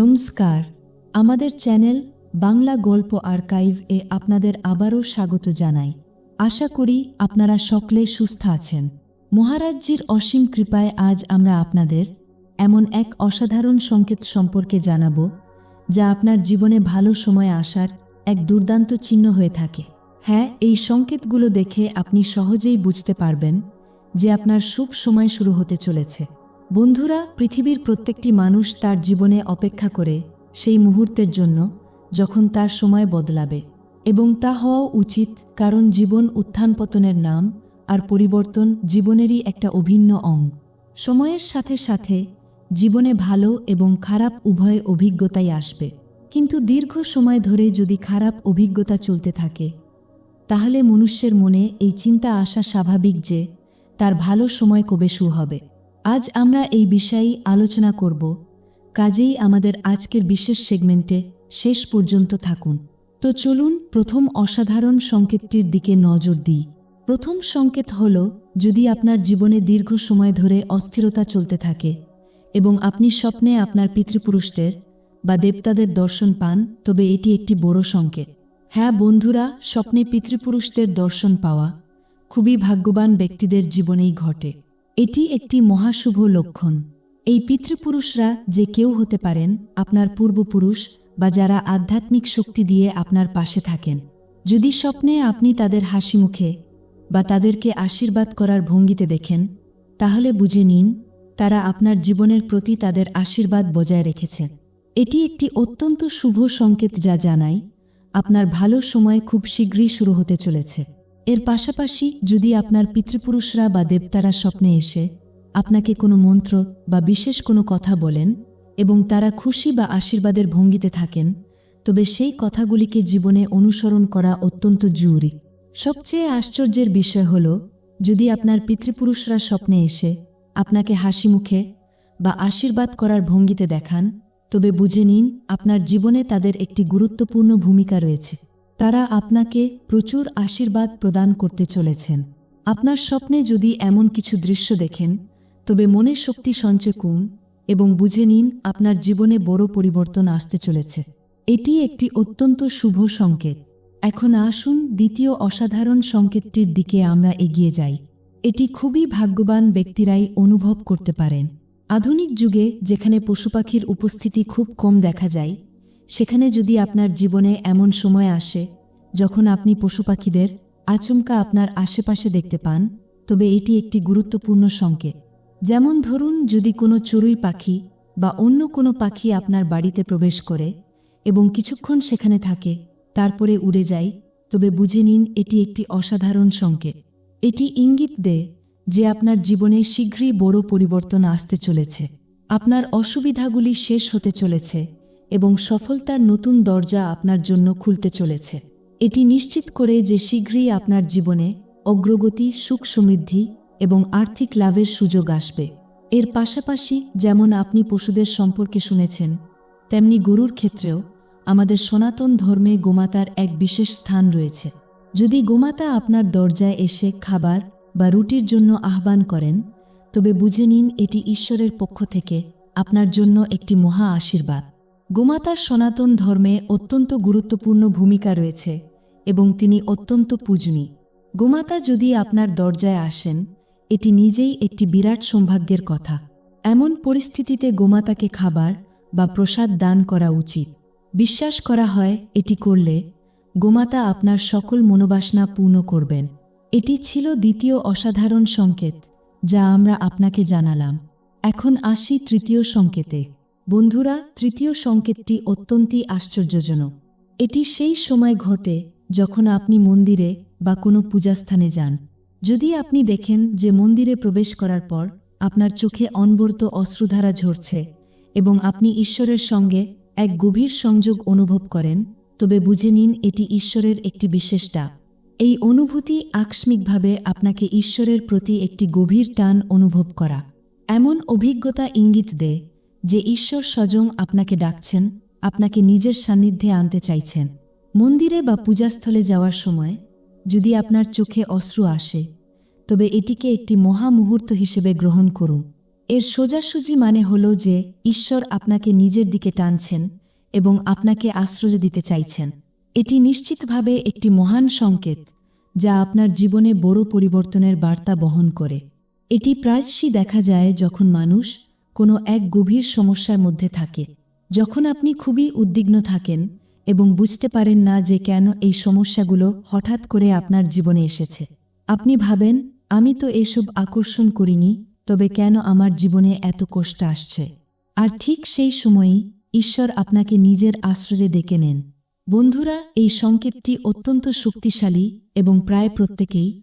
নমস্কার। আমাদের চ্যানেল বাংলা গল্প আর্কাইভ এ আপনাদের আবারও স্বাগত জানাই। আশা করি আপনারা সকলে সুস্থ আছেন। মহারাজজির অসীম কৃপায় আজ আমরা আপনাদের এমন এক অসাধারণ সংকেত সম্পর্কে জানাব, যা আপনার জীবনে ভালো সময় আসার এক দুর্দান্ত চিহ্ন হয়ে থাকে। হ্যাঁ এই সংকেতগুলো দেখে আপনি সহজেই বুঝতে পারবেন যে আপনার শুভ সময় শুরু হতে চলেছে। বন্ধুরা, পৃথিবীর প্রত্যেকটি মানুষ তার জীবনে অপেক্ষা করে সেই মুহূর্তের জন্য যখন তার সময় বদলাবে এবং তা হওয়া উচিত কারণ জীবন উত্থান পতনের নাম আর পরিবর্তন জীবনেরই একটা অভিন্ন অঙ্গ। সময়ের সাথে সাথে জীবনে ভালো এবং খারাপ উভয় অভিজ্ঞতাই আসবে। কিন্তু দীর্ঘ সময় ধরে যদি খারাপ অভিজ্ঞতা চলতে থাকে, তাহলে মনুষ্যের মনে এই চিন্তা আসা স্বাভাবিক যে তার ভালো সময় কবে শুরু হবে। আজ আমরা এই বিষয়েই আলোচনা করব। কাজেই আমাদের আজকের বিশেষ সেগমেন্টে শেষ পর্যন্ত থাকুন। তো চলুন প্রথম অসাধারণ সংকেতটির দিকে নজর দিই। প্রথম সংকেত হল, যদি আপনার জীবনে দীর্ঘ সময় ধরে অস্থিরতা চলতে থাকে এবং আপনি স্বপ্নে আপনার পিতৃপুরুষদের বা দেবতাদের দর্শন পান, তবে এটি একটি বড় সংকেত। হ্যাঁ বন্ধুরা, স্বপ্নে পিতৃপুরুষদের দর্শন পাওয়া খুবই ভাগ্যবান ব্যক্তিদের জীবনেই ঘটে। এটি একটি মহাশুভ লক্ষণ। এই পিতৃপুরুষরা যে কেউ হতে পারেন, আপনার পূর্বপুরুষ বা যারা আধ্যাত্মিক শক্তি দিয়ে আপনার পাশে থাকেন। যদি স্বপ্নে আপনি তাদের হাসি মুখে বা তাদেরকে আশীর্বাদ করার ভঙ্গিতে দেখেন, তাহলে বুঝে নিন, তারা আপনার জীবনের প্রতি তাদের আশীর্বাদ বজায় রেখেছেন এটি একটি অত্যন্ত শুভ সংকেত যা জানায়, আপনার ভালো সময় খুব শীঘ্রই শুরু হতে চলেছে। এর পাশাপাশি যদি আপনার পিতৃপুরুষরা বা দেবতারা স্বপ্নে এসে আপনাকে কোনো মন্ত্র বা বিশেষ কোনো কথা বলেন এবং তারা খুশি বা আশীর্বাদের ভঙ্গিতে থাকেন, তবে সেই কথাগুলিকে জীবনে অনুসরণ করা অত্যন্ত জরুরি। সবচেয়ে আশ্চর্যের বিষয় হল, যদি আপনার পিতৃপুরুষরা স্বপ্নে এসে আপনাকে হাসি মুখে বা আশীর্বাদ করার ভঙ্গিতে দেখান, তবে বুঝে নিন আপনার জীবনে তাদের একটি গুরুত্বপূর্ণ ভূমিকা রয়েছে। তারা আপনাকে প্রচুর আশীর্বাদ প্রদান করতে চলেছেন। আপনার স্বপ্নে যদি এমন কিছু দৃশ্য দেখেন, তবে মনের শক্তি সঞ্চয় কুন এবং বুঝে নিন আপনার জীবনে বড় পরিবর্তন আসতে চলেছে। এটি একটি অত্যন্ত শুভ সংকেত। এখন আসুন দ্বিতীয় অসাধারণ সংকেতটির দিকে আমরা এগিয়ে যাই। এটি খুবই ভাগ্যবান ব্যক্তিরাই অনুভব করতে পারেন। আধুনিক যুগে যেখানে পশুপাখির উপস্থিতি খুব কম দেখা যায় সেখানে যদি আপনার জীবনে এমন সময় আসে, যখন আপনি পশুপাখিদের আচমকা আপনার আশেপাশে দেখতে পান, তবে এটি একটি গুরুত্বপূর্ণ সংকেত। যেমন ধরুন, যদি কোনো চড়ুই পাখি বা অন্য কোনো পাখি আপনার বাড়িতে প্রবেশ করে এবং কিছুক্ষণ সেখানে থাকে, তারপরে উড়ে যায়, তবে বুঝে নিন এটি একটি অসাধারণ সংকেত। এটি ইঙ্গিত দেয় যে আপনার জীবনে শীঘ্রই বড় পরিবর্তন আসতে চলেছে। আপনার অসুবিধাগুলি শেষ হতে চলেছে এবং সফলতার নতুন দরজা আপনার জন্য খুলতে চলেছে। এটি নিশ্চিত করে যে শীঘ্রই আপনার জীবনে অগ্রগতি, সুখ সমৃদ্ধি এবং আর্থিক লাভের সুযোগ আসবে। এর পাশাপাশি যেমন আপনি পশুদের সম্পর্কে শুনেছেন, তেমনি গরুর ক্ষেত্রেও আমাদের সনাতন ধর্মে গোমাতার এক বিশেষ স্থান রয়েছে। যদি গোমাতা আপনার দরজায় এসে খাবার বা রুটির জন্য আহ্বান করেন, তবে বুঝে নিন এটি ঈশ্বরের পক্ষ থেকে আপনার জন্য একটি মহা আশীর্বাদ। গোমাতার সনাতন ধর্মে অত্যন্ত গুরুত্বপূর্ণ ভূমিকা রয়েছে এবং তিনি অত্যন্ত পূজনী গোমাতা যদি আপনার দরজায় আসেন, এটি নিজেই একটি বিরাট সৌভাগ্যের কথা। এমন পরিস্থিতিতে গোমাতাকে খাবার বা প্রসাদ দান করা উচিত। বিশ্বাস করা হয়, এটি করলে গোমাতা আপনার সকল মনোবাসনা পূর্ণ করবেন। এটি ছিল দ্বিতীয় অসাধারণ সংকেত, যা আমরা আপনাকে জানালাম। এখন আসি তৃতীয় সংকেতে। বন্ধুরা, তৃতীয় সংকেতটি অত্যন্তই আশ্চর্যজনক। এটি সেই সময় ঘটে যখন আপনি মন্দিরে বা কোনো পূজাস্থানে যান। যদি আপনি দেখেন যে মন্দিরে প্রবেশ করার পর আপনার চোখে অনবর্ত অশ্রুধারা ঝরছে এবং আপনি ঈশ্বরের সঙ্গে এক গভীর সংযোগ অনুভব করেন, তবে বুঝে নিন এটি ঈশ্বরের একটি বিশেষ ডাক। এই অনুভূতি আকস্মিকভাবে আপনাকে ঈশ্বরের প্রতি একটি গভীর টান অনুভব করা। এমন অভিজ্ঞতা ইঙ্গিত দেয় যে ঈশ্বর স্বজং আপনাকে ডাকছেন, আপনাকে নিজের সান্নিধ্যে আনতে চাইছেন। মন্দিরে বা পূজাস্থলে যাওয়ার সময় যদি আপনার চোখে অশ্রু আসে, তবে এটিকে একটি মহা মুহূর্ত হিসেবে গ্রহণ করুন। এর সোজাসুজি মানে হল যে ঈশ্বর আপনাকে নিজের দিকে টানছেন এবং আপনাকে আশ্রয় দিতে চাইছেন। এটি নিশ্চিতভাবে একটি মহান সংকেত যা আপনার জীবনে বড় পরিবর্তনের বার্তা বহন করে। এটি প্রায়শই দেখা যায় যখন মানুষ কোনো এক গভীর সমস্যার মধ্যে থাকে। যখন আপনি খুবই উদ্বিগ্ন থাকেন এবং বুঝতে পারেন না যে কেন এই সমস্যাগুলো হঠাৎ করে আপনার জীবনে এসেছে। আপনি ভাবেন, আমি তো এসব আকর্ষণ করিনি, তবে কেন আমার জীবনে এত কষ্ট আসছে? আর ঠিক সেই সময়ই ঈশ্বর আপনাকে নিজের আশ্রয়ে ডেকে নেন। বন্ধুরা, এই সংকেতটি অত্যন্ত শক্তিশালী এবং প্রায় প্রত্যেকেই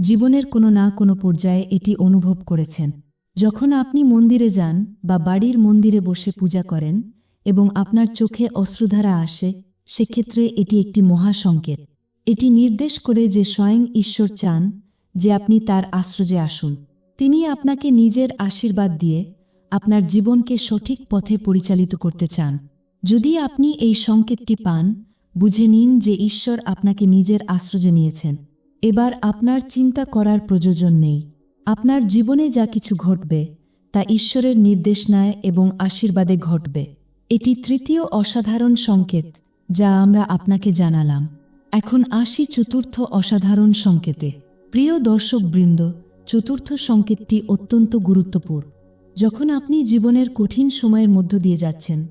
জীবনের কোনো না কোনো পর্যায়ে এটি অনুভব করেছেন। যখন আপনি মন্দিরে যান বা বাড়ির মন্দিরে বসে পূজা করেন এবং আপনার চোখে অশ্রুধারা আসে, সেক্ষেত্রে এটি একটি মহাসংকেত। এটি নির্দেশ করে যে স্বয়ং ঈশ্বর চান যে আপনি তার আশ্রয়ে আসুন। তিনি আপনাকে নিজের আশীর্বাদ দিয়ে আপনার জীবনকে সঠিক পথে পরিচালিত করতে চান। যদি আপনি এই সংকেতটি পান, বুঝে নিন যে ঈশ্বর আপনাকে নিজের আশ্রয়ে নিয়েছেন। এবার আপনার চিন্তা করার প্রয়োজন নেই। আপনার জীবনে যা কিছু ঘটবে, তা ঈশ্বরের নির্দেশনায় এবং আশীর্বাদে ঘটবে। এটি তৃতীয় অসাধারণ সংকেত যা আমরা আপনাকে জানালাম। এখন আসি চতুর্থ অসাধারণ সংকেতে। প্রিয় দর্শকবৃন্দ, চতুর্থ সংকেতটি অত্যন্ত গুরুত্বপূর্ণ। যখন আপনি জীবনের কঠিন সময়ের মধ্য দিয়ে যাচ্ছেন,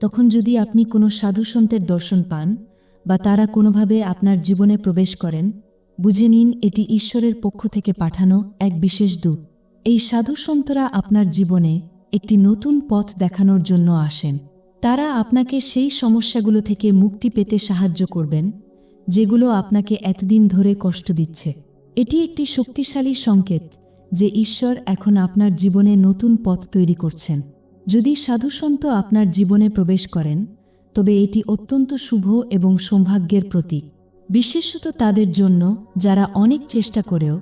তখন যদি আপনি কোনো সাধুসন্তের দর্শন পান বা তারা কোনোভাবে আপনার জীবনে প্রবেশ করেন বুঝে নিন, এটি ঈশ্বরের পক্ষ থেকে পাঠানো এক বিশেষ দূত। এই সাধুসন্তরা আপনার জীবনে একটি নতুন পথ দেখানোর জন্য আসেন। তারা আপনাকে সেই সমস্যাগুলো থেকে মুক্তি পেতে সাহায্য করবেন, যেগুলো আপনাকে এতদিন ধরে কষ্ট দিচ্ছে। এটি একটি শক্তিশালী সংকেত যে ঈশ্বর এখন আপনার জীবনে নতুন পথ তৈরি করছেন। যদি সাধুসন্ত আপনার জীবনে প্রবেশ করেন, তবে এটি অত্যন্ত শুভ এবং সৌভাগ্যের প্রতীক। বিশেষত তাদের জন্য যারা অনেক চেষ্টা করেও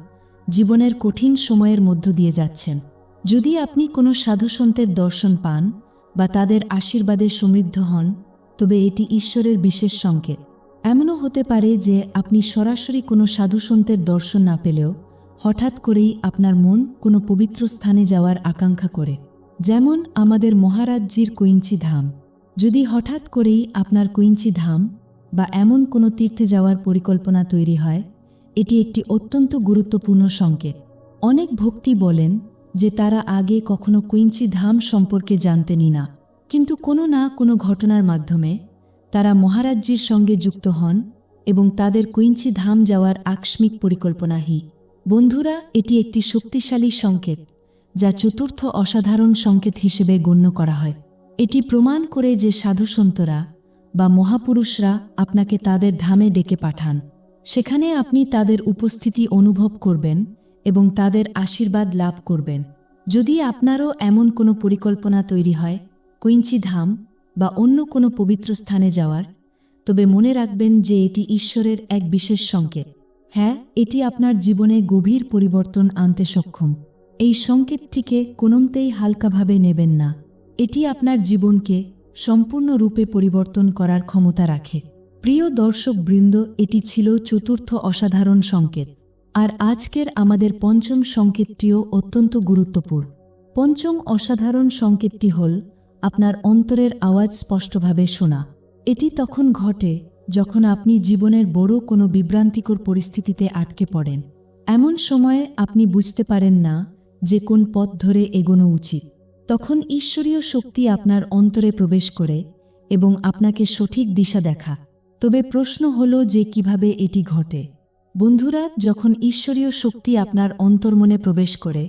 জীবনের কঠিন সময়ের মধ্য দিয়ে যাচ্ছেন। যদি আপনি কোনো সাধুসন্তের দর্শন পান বা তাদের আশীর্বাদে সমৃদ্ধ হন, তবে এটি ঈশ্বরের বিশেষ সংকেত। এমনও হতে পারে যে আপনি সরাসরি কোনো সাধুসন্তের দর্শন না পেলেও হঠাৎ করেই আপনার মন কোনো পবিত্র স্থানে যাওয়ার আকাঙ্ক্ষা করে। যেমন আমাদের মহারাজ্যির কুইঞ্চি ধাম। যদি হঠাৎ করেই আপনার কুইঞ্চি ধাম বা এমন কোনো তীর্থে যাওয়ার পরিকল্পনা তৈরি হয়, এটি একটি অত্যন্ত গুরুত্বপূর্ণ সংকেত। অনেক ভক্তি বলেন যে তারা আগে কখনো কুইঞ্চি ধাম সম্পর্কে জানতেনই না। কিন্তু কোনো না কোনো ঘটনার মাধ্যমে তারা মহারাজ্যের সঙ্গে যুক্ত হন এবং তাদের কুইঞ্চি ধাম যাওয়ার আকস্মিক পরিকল্পনাহি। বন্ধুরা, এটি একটি শক্তিশালী সংকেত, যা চতুর্থ অসাধারণ সংকেত হিসেবে গণ্য করা হয়। এটি প্রমাণ করে যে সাধুসন্তরা বা মহাপুরুষরা আপনাকে তাদের ধামে ডেকে পাঠান। সেখানে আপনি তাদের উপস্থিতি অনুভব করবেন এবং তাদের আশীর্বাদ লাভ করবেন। যদি আপনারও এমন কোনো পরিকল্পনা তৈরি হয় কৈঞ্চি ধাম বা অন্য কোনো পবিত্র স্থানে যাওয়ার, তবে মনে রাখবেন যে এটি ঈশ্বরের এক বিশেষ সংকেত। হ্যাঁ এটি আপনার জীবনে গভীর পরিবর্তন আনতে সক্ষম। এই সংকেতটিকে কোনোমতেই হালকাভাবে নেবেন না। এটি আপনার জীবনকে সম্পূর্ণরূপে পরিবর্তন করার ক্ষমতা রাখে। প্রিয় দর্শক বৃন্দ এটি ছিল চতুর্থ অসাধারণ সংকেত। আর আজকের আমাদের পঞ্চম সংকেতটিও অত্যন্ত গুরুত্বপূর্ণ। পঞ্চম অসাধারণ সংকেতটি হল, আপনার অন্তরের আওয়াজ স্পষ্টভাবে শোনা। এটি তখন ঘটে যখন আপনি জীবনের বড় কোনো বিভ্রান্তিকর পরিস্থিতিতে আটকে পড়েন। এমন সময়ে আপনি বুঝতে পারেন না যে কোন পথ ধরে এগোনো উচিত। তখন ঈশ্বরীয় শক্তি আপনার অন্তরে প্রবেশ করে এবং আপনাকে সঠিক দিশা দেখা। তবে প্রশ্ন হল যে কীভাবে এটি ঘটে। বন্ধুরা, যখন ঈশ্বরীয় শক্তি আপনার অন্তর্মনে প্রবেশ করে,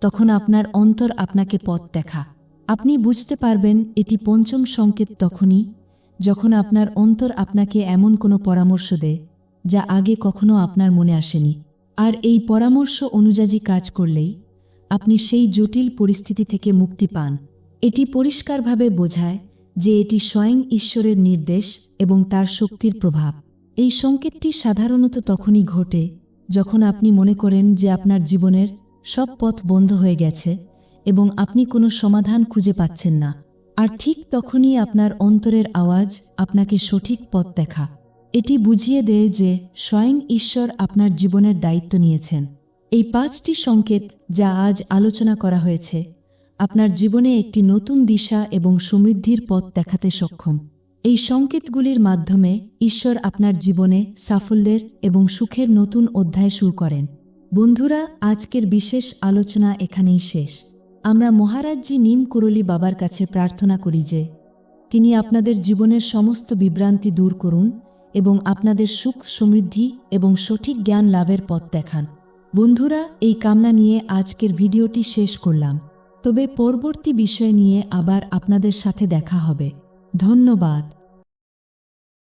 তখন আপনার অন্তর আপনাকে পথ দেখা। আপনি বুঝতে পারবেন, এটি পঞ্চম সংকেত তখনই, যখন আপনার অন্তর আপনাকে এমন কোনো পরামর্শ দেয়, যা আগে কখনো আপনার মনে আসেনি। আর এই পরামর্শ অনুযায়ী কাজ করলেই আপনি সেই জটিল পরিস্থিতি থেকে মুক্তি পান। এটি পরিষ্কারভাবে বোঝায় যে এটি স্বয়ং ঈশ্বরের নির্দেশ এবং তার শক্তির প্রভাব। এই সংকেতটি সাধারণত তখনই ঘটে যখন আপনি মনে করেন যে আপনার জীবনের সব পথ বন্ধ হয়ে গেছে এবং আপনি কোনো সমাধান খুঁজে পাচ্ছেন না। আর ঠিক তখনই আপনার অন্তরের আওয়াজ আপনাকে সঠিক পথ দেখা। এটি বুঝিয়ে দেয় যে স্বয়ং ঈশ্বর আপনার জীবনের দায়িত্ব নিয়েছেন। এই পাঁচটি সংকেত যা আজ আলোচনা করা হয়েছে, আপনার জীবনে একটি নতুন দিশা এবং সমৃদ্ধির পথ দেখাতে সক্ষম। এই সংকেতগুলির মাধ্যমে ঈশ্বর আপনার জীবনে সাফল্যের এবং সুখের নতুন অধ্যায় শুরু করেন। বন্ধুরা, আজকের বিশেষ আলোচনা এখানেই শেষ। আমরা মহারাজজি নিম কুরলি বাবার কাছে প্রার্থনা করি যে, তিনি আপনাদের জীবনের সমস্ত বিভ্রান্তি দূর করুন এবং আপনাদের সুখ সমৃদ্ধি এবং সঠিক জ্ঞান লাভের পথ দেখান। বন্ধুরা, এই কামনা নিয়ে আজকের ভিডিওটি শেষ করলাম। তবে পরবর্তী বিষয় নিয়ে আবার আপনাদের সাথে দেখা হবে। ধন্যবাদ।